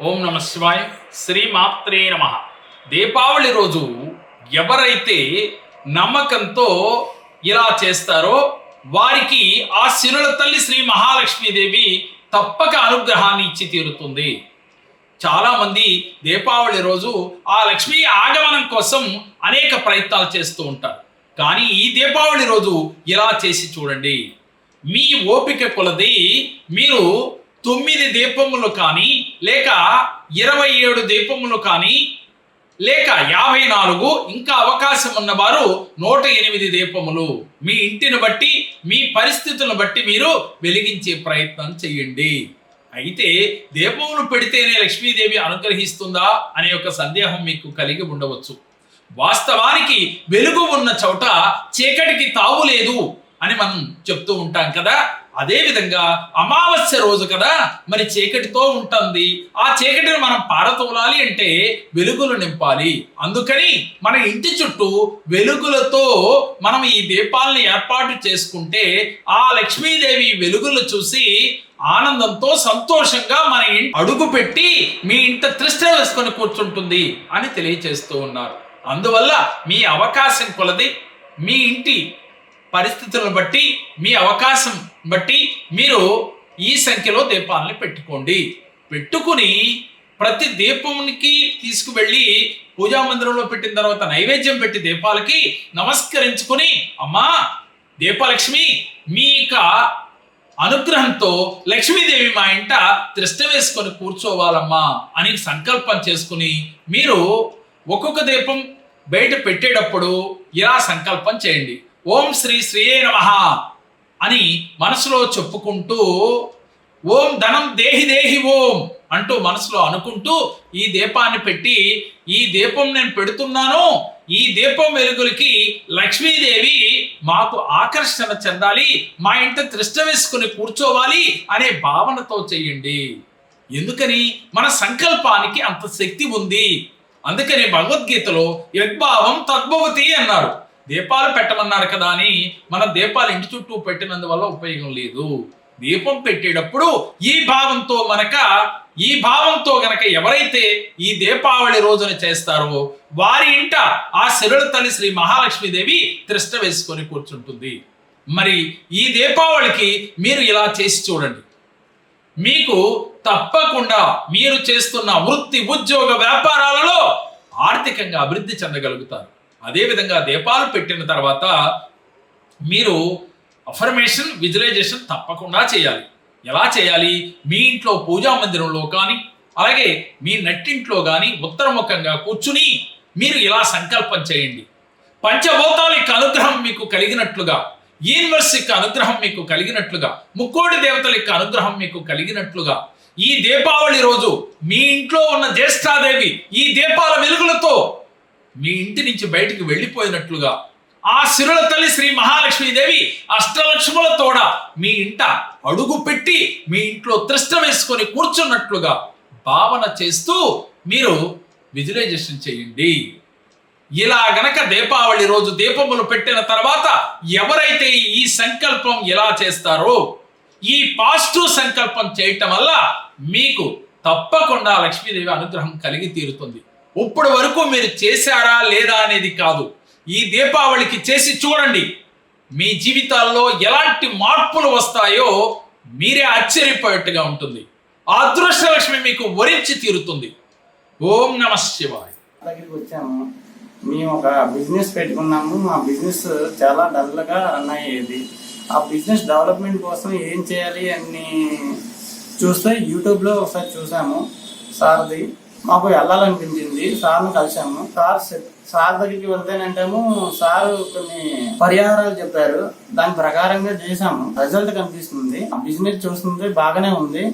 ఓం నమ శివాయ. శ్రీమాత్రే నమ. దీపావళి రోజు ఎవరైతే నమ్మకంతో ఇలా చేస్తారో వారికి ఆ శిరుల తల్లి శ్రీ మహాలక్ష్మీదేవి తప్పక అనుగ్రహాన్ని ఇచ్చి తీరుతుంది. చాలామంది దీపావళి రోజు ఆ లక్ష్మీ ఆగమనం కోసం అనేక ప్రయత్నాలు చేస్తూ ఉంటారు. కానీ ఈ దీపావళి రోజు ఇలా చేసి చూడండి. మీ ఓపిక కొలది మీరు తొమ్మిది దీపములు కానీ లేక ఇరవై ఏడు దీపములు కానీ లేక యాభై నాలుగు ఇంకా అవకాశం ఉన్నవారు నూట ఎనిమిది దీపములు. మీ ఇంటిని బట్టి మీ పరిస్థితులను బట్టి మీరు వెలిగించే ప్రయత్నం చేయండి. అయితే దీపములు పెడితేనే లక్ష్మీదేవి అనుగ్రహిస్తుందా అనే ఒక సందేహం మీకు కలిగి ఉండవచ్చు. వాస్తవానికి వెలుగు ఉన్న చోట చీకటికి తావు లేదు. అని మనం చెప్తూ ఉంటాం కదా. అదేవిధంగా అమావాస్య రోజు కదా మరి చీకటితో ఉంటుంది. ఆ చీకటిని మనం పారతోలాలి అంటే వెలుగులు నింపాలి. అందుకని మన ఇంటి చుట్టూ వెలుగులతో మనం ఈ దీపాలను ఏర్పాటు చేసుకుంటే ఆ లక్ష్మీదేవి వెలుగులు చూసి ఆనందంతో సంతోషంగా మన ఇంటి అడుగు పెట్టి మీ ఇంట త్రిష్ట వేసుకొని కూర్చుంటుంది అని తెలియచేస్తూ ఉన్నారు. అందువల్ల మీ అవకాశం కొలది. మీ ఇంటి పరిస్థితులను బట్టి మీ అవకాశం బట్టి మీరు ఈ సంఖ్యలో దీపాలని పెట్టుకోండి. పెట్టుకుని ప్రతి దీపంకి తీసుకువెళ్ళి పూజా మందిరంలో పెట్టిన తర్వాత నైవేద్యం పెట్టి దీపాలకి నమస్కరించుకుని అమ్మా దీపలక్ష్మి మీ యొక్క అనుగ్రహంతో లక్ష్మీదేవి మా ఇంట త్రిష్ట వేసుకొని కూర్చోవాలమ్మా అని సంకల్పం చేసుకుని మీరు ఒక్కొక్క దీపం బయట పెట్టేటప్పుడు ఇలా సంకల్పం చేయండి. ఓం శ్రీ శ్రీయే నమ అని మనసులో చెప్పుకుంటూ ఓం ధనం దేహి దేహి ఓం అంటూ మనసులో అనుకుంటూ ఈ దీపాన్ని పెట్టి ఈ దీపం నేను పెడుతున్నాను ఈ దీపం వెలుగులకి లక్ష్మీదేవి మాకు ఆకర్షణ చెందాలి మా ఇంట త్రిష్ట వేసుకుని కూర్చోవాలి అనే భావనతో చెయ్యండి ఎందుకని? మన సంకల్పానికి అంత శక్తి ఉంది. అందుకని భగవద్గీతలో యద్భావం తద్భవతి అన్నారు. దీపాలు పెట్టమన్నారు కదా అని మన దీపాలు ఇంటి చుట్టూ పెట్టినందువల్ల ఉపయోగం లేదు. దీపం పెట్టేటప్పుడు ఈ భావంతో మనక ఈ భావంతో గనక ఎవరైతే ఈ దీపావళి రోజున చేస్తారో వారి ఇంట ఆ శరుల తల్లి శ్రీ మహాలక్ష్మీదేవి త్రిష్ట వేసుకొని కూర్చుంటుంది. మరి ఈ దీపావళికి మీరు ఇలా చేసి చూడండి. మీకు తప్పకుండా మీరు చేస్తున్న వృత్తి ఉద్యోగ వ్యాపారాలలో ఆర్థికంగా అభివృద్ధి చెందగలుగుతారు. అదేవిధంగా దీపాలు పెట్టిన తర్వాత మీరు అఫర్మేషన్ విజువలైజేషన్ తప్పకుండా చేయాలి. ఎలా చేయాలి? మీ ఇంట్లో పూజా మందిరంలో కానీ అలాగే మీ నట్టింట్లో కానీ ఉత్తరముఖంగా కూర్చుని మీరు ఇలా సంకల్పం చేయండి. పంచభూతాల యొక్క అనుగ్రహం మీకు కలిగినట్లుగా యూనివర్స్ యొక్క అనుగ్రహం మీకు కలిగినట్లుగా ముక్కోడి దేవతల యొక్క అనుగ్రహం మీకు కలిగినట్లుగా ఈ దీపావళి రోజు మీ ఇంట్లో ఉన్న జ్యేష్ఠాదేవి ఈ దీపాల వెలుగులతో మీ ఇంటి నుంచి బయటికి వెళ్ళిపోయినట్లుగా. ఆ సిరుల తల్లి శ్రీ మహాలక్ష్మీదేవి అష్టలక్ష్ముల తోడ మీ ఇంట అడుగు పెట్టి మీ ఇంట్లో త్రిష్టం వేసుకొని కూర్చున్నట్లుగా భావన చేస్తూ మీరు విజువలైజేషన్ చేయండి. ఇలా గనక దీపావళి రోజు దీపములు పెట్టిన తర్వాత ఎవరైతే ఈ సంకల్పం ఎలా చేస్తారో ఈ పాజిటివ్ సంకల్పం చేయటం వల్ల మీకు తప్పకుండా లక్ష్మీదేవి అనుగ్రహం కలిగి తీరుతుంది. ఇప్పటి వరకు మీరు చేశారా లేదా అనేది కాదు. ఈ దీపావళికి చేసి చూడండి. మీ జీవితాల్లో ఎలాంటి మార్పులు వస్తాయో మీరే ఆశ్చర్యపోయేట్టుగా ఉంటుంది. ఆ అదృష్టలక్ష్మి మీకు వరించి తీరుతుంది. ఓం నమ శివాయ. దగ్గరికి వచ్చాము. మేము ఒక బిజినెస్ పెట్టుకున్నాము. మా బిజినెస్ చాలా డల్గా రన్ అయ్యేది. ఆ బిజినెస్ డెవలప్మెంట్ కోసం ఏం చేయాలి అని చూస్తే యూట్యూబ్లో ఒకసారి చూసాము. సార్ది మాకు వెళ్ళాలనిపించింది. సార్ని కలిసాము సార్ సార్ దగ్గరికి వెళ్తేనంటేమో సార్ కొన్ని పరిహారాలు చెప్పారు. దాని ప్రకారంగా చేసాము రిజల్ట్ కనిపిస్తుంది. ఆ బిజినెస్ చూస్తుంటే బాగానే ఉంది.